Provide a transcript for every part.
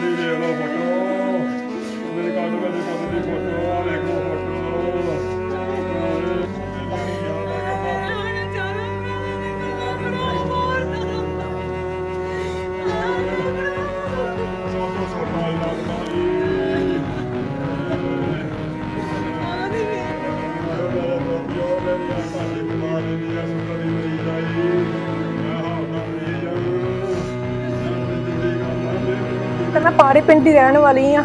谢谢老伙。ਮੈਂ ਪਾੜੇ ਪਿੰਡ ਦੀ ਰਹਿਣ ਵਾਲੀ ਆ।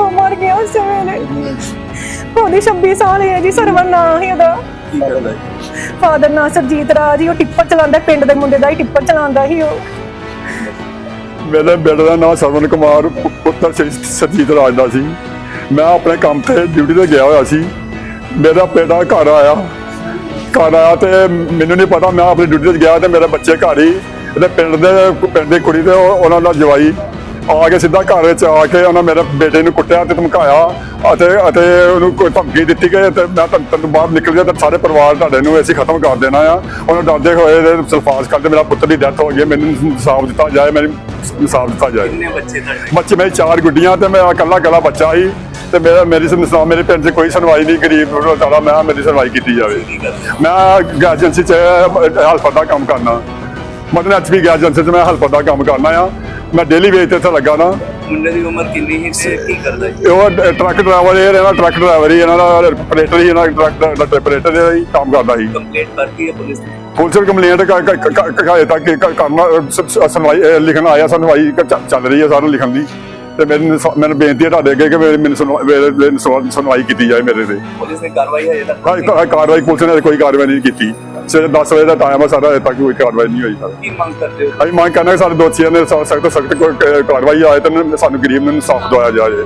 ਤੇ ਉਹ ਮਰ ਗਿਆ ਉਸ ਵੇਲੇ? ਉਹਦੀ 26 ਸਾਲ ਹੈ ਜੀ ਸਰਵਨ ਨਾਂ ਹੀ ਉਹਦਾ। ਫਾਦਰ ਨਾਂ ਸਰਜੀਤ ਰਾਜ ਹੀ ਉਹ ਟਿੱਪਰ ਚਲਾਉਂਦਾ ਪਿੰਡ ਦੇ ਮੁੰਡੇ ਦਾ ਹੀ ਟਿੱਪਰ ਚਲਾਉਂਦਾ ਸੀ ਉਹ। ਮੇਰੇ ਬੇਟੇ ਦਾ ਨਾਮ ਸਰਵਨ ਕੁਮਾਰ ਪੁੱਤਰ ਸ੍ਰੀ ਸਰਜੀਤ ਰਾਜ ਦਾ ਸੀ। ਮੈਂ ਆਪਣੇ ਕੰਮ ਤੇ ਡਿਊਟੀ ਤੇ ਗਿਆ ਹੋਇਆ ਸੀ। ਮੇਰਾ ਬੇਟਾ ਘਰ ਆਇਆ। ਘਰ ਆਇਆ ਤੇ ਮੈਨੂੰ ਨਹੀਂ ਪਤਾ ਮੈਂ ਆਪਣੀ ਡਿਊਟੀ ਤੇ ਗਿਆ ਤੇ ਮੇਰੇ ਬੱਚੇ ਘਰ ਹੀ ਇਹਦੇ ਪਿੰਡ ਦੇ ਪਿੰਡ ਦੀ ਕੁੜੀ ਤੇ ਉਹ- ਉਹਨਾਂ ਦਾ ਜਵਾਈ। ਆ ਕੇ ਸਿੱਧਾ ਘਰ ਵਿੱਚ ਆ ਕੇ ਉਹਨਾਂ ਮੇਰੇ ਬੇਟੇ ਨੂੰ ਕੁੱਟਿਆ ਤੇ ਧਮਕਾਇਆ ਅਤੇ ਅਤੇ ਉਹਨੂੰ ਕੋਈ ਧਮਕੀ ਦਿੱਤੀ ਗਈ ਤੇ ਮੈਂ ਤੈਨੂੰ ਬਾਹਰ ਨਿਕਲ ਗਿਆ ਤੇ ਸਾਰੇ ਪਰਿਵਾਰ ਤੁਹਾਡੇ ਨੂੰ ਅਸੀਂ ਖਤਮ ਕਰ ਦੇਣਾ ਆ। ਉਹਨਾਂ ਡਰਦੇ ਹੋਏ ਤੇ ਸਲਫਾਸ ਕਰਦੇ ਮੇਰਾ ਪੁੱਤਰ ਦੀ ਡੈਥ ਹੋ ਗਈ ਹੈ, ਮੈਨੂੰ ਇਨਸਾਫ ਦਿੱਤਾ ਜਾਏ ਮੈਨੂੰ ਇਨਸਾਫ ਦਿੱਤਾ ਜਾਏ। ਕਿੰਨੇ ਬੱਚੇ ਤੁਹਾਡੇ? ਬੱਚੇ ਮੇਰੇ ਚਾਰ ਗੁੱਡੀਆਂ ਤੇ ਮੈਂ ਇਕੱਲਾ ਇਕੱਲਾ ਬੱਚਾ ਸੀ ਤੇ ਮੇਰਾ ਮੇਰੀ ਸੁਣਵਾ ਮੇਰੇ ਪਿੰਡ 'ਚ ਕੋਈ ਸੁਣਵਾਈ ਨਹੀਂ ਗਰੀਬ ਵਿਚਾਰਾ ਮੈਂ ਮੇਰੀ ਸੁਣਵਾਈ ਕੀਤੀ ਜਾਵੇ। ਮੈਂ ਏਜੰਸੀ 'ਚ ਹੈਲਪਰ ਦਾ ਕੰਮ ਕਰਨਾ। ਮਤਲਬ ਐਚਪੀ ਗੈਸ ਏਜੰਸੀ 'ਚ ਮੈਂ ਹੈਲਪਰ ਦਾ ਕੰਮ ਕਰਨਾ ਆ ਮੈਂ ਡੇਲੀ ਵੇਜ ਤੇ ਇੱਥੇ ਲੱਗਾ ਨਾ। ਮੁੰਡੇ ਦੀ ਉਮਰ ਕਿੰਨੀ ਤੇ ਕੀ ਕਰਦਾ ਸੀ ਉਹ ਟਰੱਕ ਡਰਾਈਵਰ ਇਹ ਇਹਨਾਂ ਟਰੱਕ ਡਰਾਈਵਰ ਹੀ ਇਹਨਾਂ ਦਾ ਆਪਰੇਟਰ ਹੀ ਇਹਨਾਂ ਦਾ ਟਰੱਕ ਦਾ ਆਪਰੇਟਰ ਹੀ ਕੰਮ ਕਰਦਾ ਸੀ। ਕੰਪਲੇਂਟ ਕਰਤੀ ਹੈ ਪੁਲਿਸ ਨੇ? ਪੁਲਿਸ ਕੰਪਲੇਂਟ ਕਾਇ ਤੱਕ ਕ- ਕਰਨਾ ਸ- ਸ- ਸੁਣਵਾਈ ਅਹ ਲਿਖਣ ਆਇਆ ਸੁਣਵਾਈ ਕ- ਚੱਲ- ਰਹੀ ਹੈ ਸਾਰਾ ਲਿਖਣ ਦੀ। ਤੇ ਮੈਨੂੰ ਮੈਨੂੰ ਬੇਨਤੀ ਹੈ ਤੁਹਾਡੇ ਅੱਗੇ ਕਿ ਮੇਰੀ- ਮੈਨੂੰ ਸੁਣਵਾਈ ਕੀਤੀ ਜਾਏ ਮੇਰੇ ਤੇ। ਪੁਲਿਸ ਨੇ ਕਾਰਵਾਈ ਤੱਕ ਕਾ- ਕਾ- ਕਾਰਵਾਈ ਪੁਲਿਸ ਨੇ ਕੋਈ ਕਾਰਵਾਈ ਨਹੀਂ ਕੀਤੀ। ਸਵੇਰੇ 10 ਵਜੇ ਦਾ ਟਾਈਮ ਹੈ ਸਾਰਾ ਅਜੇ ਤੱਕ ਕੋਈ ਕਾਰਵਾਈ ਨਹੀਂ ਹੋਈ ਸਰ। ਕੀ ਮੰਗ ਕਰਦੇ ਹੋ? ਅਸੀਂ ਮੰਗ ਕਰਨਾ ਕਿ ਸਾਡੇ ਦੋਸ਼ੀਆਂ ਨੇ ਸਖਤ ਸਖਤ ਕਾਰਵਾਈ ਆਏ ਤੇ ਸਾਨੂੰ ਗਰੀਬ ਨੂੰ ਇਨਸਾਫ ਦਵਾਇਆ ਜਾਏ।